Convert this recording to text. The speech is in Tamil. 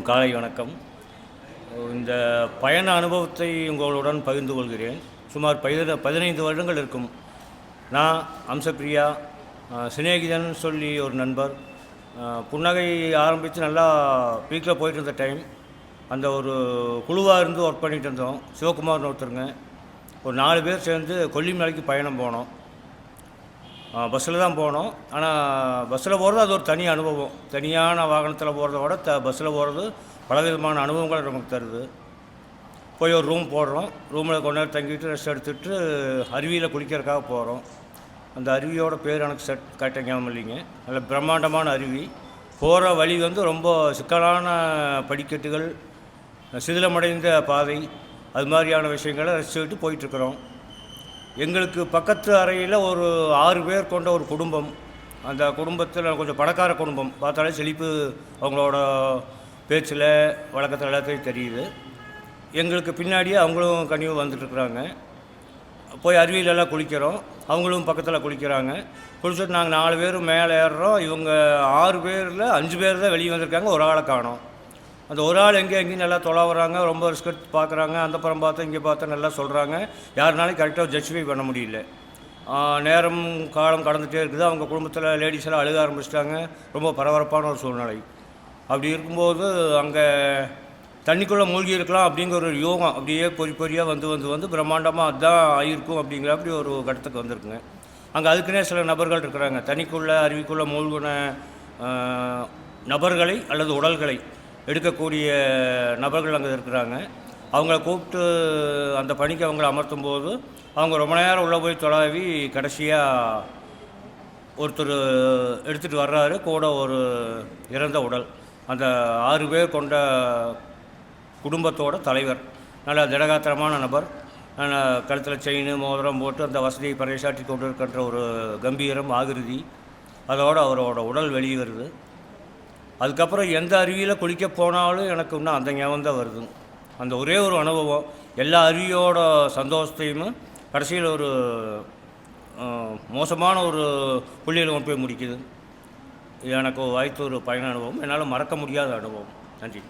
காலை வணக்கம். இந்த பயண அனுபவத்தை உங்களுடன் பகிர்ந்து கொள்கிறேன். சுமார் பதின பதினைந்து வருடங்கள் இருக்கும். நான் அம்சப்பிரியா சிநேகிதன் சொல்லி ஒரு நண்பர். புன்னகை ஆரம்பித்து நல்லா பீக்கில் போயிட்டு இருந்த டைம் அந்த ஒரு குழுவாக இருந்து ஒர்க் பண்ணிகிட்டு இருந்தோம். சிவகுமார்னு ஒருத்தருங்க. ஒரு நாலு பேர் சேர்ந்து கொல்லிமலைக்கு பயணம் போனோம். பஸ்ஸில் தான் போனோம். ஆனால் பஸ்ஸில் போகிறது அது ஒரு தனி அனுபவம். தனியான வாகனத்தில் போகிறத விட த பஸ்ஸில் போகிறது பலவிதமான அனுபவங்களை நமக்கு தருது. போய் ஒரு ரூம் போடுறோம். ரூமில் கொஞ்ச நேரம் தங்கிட்டு ரெஸ்ட் எடுத்துட்டு அருவியில் குளிக்கிறதுக்காக போகிறோம் அந்த அருவியோட பேர் எனக்கு செட் கரெக்டாக ஞாபகம் இல்லைங்க. நல்ல பிரம்மாண்டமான அருவி. போகிற வழி வந்து ரொம்ப சிக்கலான படிக்கட்டுகள் சிதிலமடைந்த பாதை அது மாதிரியான விஷயங்களை ரசிச்சுக்கிட்டு போயிட்டுருக்குறோம் எங்களுக்கு பக்கத்து அறையில் ஒரு ஆறு பேர் கொண்ட ஒரு குடும்பம். அந்த குடும்பத்தில் கொஞ்சம் பணக்கார குடும்பம். பார்த்தாலே செழிப்பு அவங்களோட பேச்சில் வழக்கத்தில் எல்லாத்தையும் தெரியுது. எங்களுக்கு பின்னாடியே அவங்களும் கனிவு வந்துட்டுருக்குறாங்க. போய் அருவியிலெல்லாம் குளிக்கிறோம். அவங்களும் பக்கத்தில் குளிக்கிறாங்க. குளிச்சுட்டு நாங்கள் நாலு பேர் மேலே ஏறுறோம். இவங்க ஆறு பேரில் அஞ்சு பேர் தான் வெளியே வந்திருக்காங்க. ஒரு ஆளை காணோம். அந்த ஒரு ஆள் எங்கே எங்கேயும் நல்லா தொலாவுறாங்க ரொம்ப ரிஸ்க் எடுத்து பார்க்குறாங்க அந்த புறம் பார்த்தா இங்கே பார்த்தா நல்லா சொல்கிறாங்க யாருனாலும் கரெக்டாக ஜஸ்டிஃபை பண்ண முடியல. நேரம் காலம் கடந்துகிட்டே இருக்குது. அவங்க குடும்பத்தில் லேடிஸ் எல்லாம் அழுக ஆரம்பிச்சிட்டாங்க. ரொம்ப பரபரப்பான ஒரு சூழ்நிலை. அப்படி இருக்கும்போது அங்கே தண்ணிக்குள்ளே மூழ்கி இருக்கலாம் அப்படிங்கிற ஒரு யோகம் அப்படியே பொறி பொறியாக வந்து வந்து வந்து பிரம்மாண்டமாக அதுதான் ஆகியிருக்கும் அப்படிங்கிற அப்படி ஒரு கட்டத்துக்கு வந்திருக்குங்க. அங்கே அதுக்குன்னே சில நபர்கள் இருக்கிறாங்க. தண்ணிக்குள்ளே அருவிக்குள்ளே மூழ்கின நபர்களை அல்லது உடல்களை எடுக்கக்கூடிய நபர்கள் அங்கே இருக்கிறாங்க. அவங்கள கூப்பிட்டு அந்த பணிக்கு அவங்கள அமர்த்தும் போது அவங்க ரொம்ப நேரம் உள்ளே போய் தொலாவி கடைசியாக ஒருத்தர் எடுத்துகிட்டு வர்றாரு. கூட ஒரு இறந்த உடல். அந்த ஆறு பேர் கொண்ட குடும்பத்தோட தலைவர். நல்ல திடகாத்திரமான நபர். கழுத்தில் செயின் மோதிரம் போட்டு அந்த வசதியை பறைசாற்றி கொண்டு இருக்கின்ற ஒரு கம்பீரம் ஆகிருதி. அதோடு அவரோட உடல் வெளியே வருது. அதுக்கப்புறம் எந்த அருவியில் குளிக்க போனாலும் எனக்கு இன்னும் அந்த ஞாபகம் தான் வருது. அந்த ஒரே ஒரு அனுபவம். எல்லா அருவியோட சந்தோஷத்தையும் கடைசியில் ஒரு மோசமான ஒரு புள்ளியில் கொண்டு போய் முடிக்குது. எனக்கு வாய்த்த ஒரு பயண அனுபவம். என்னால் மறக்க முடியாத அனுபவம். நன்றி.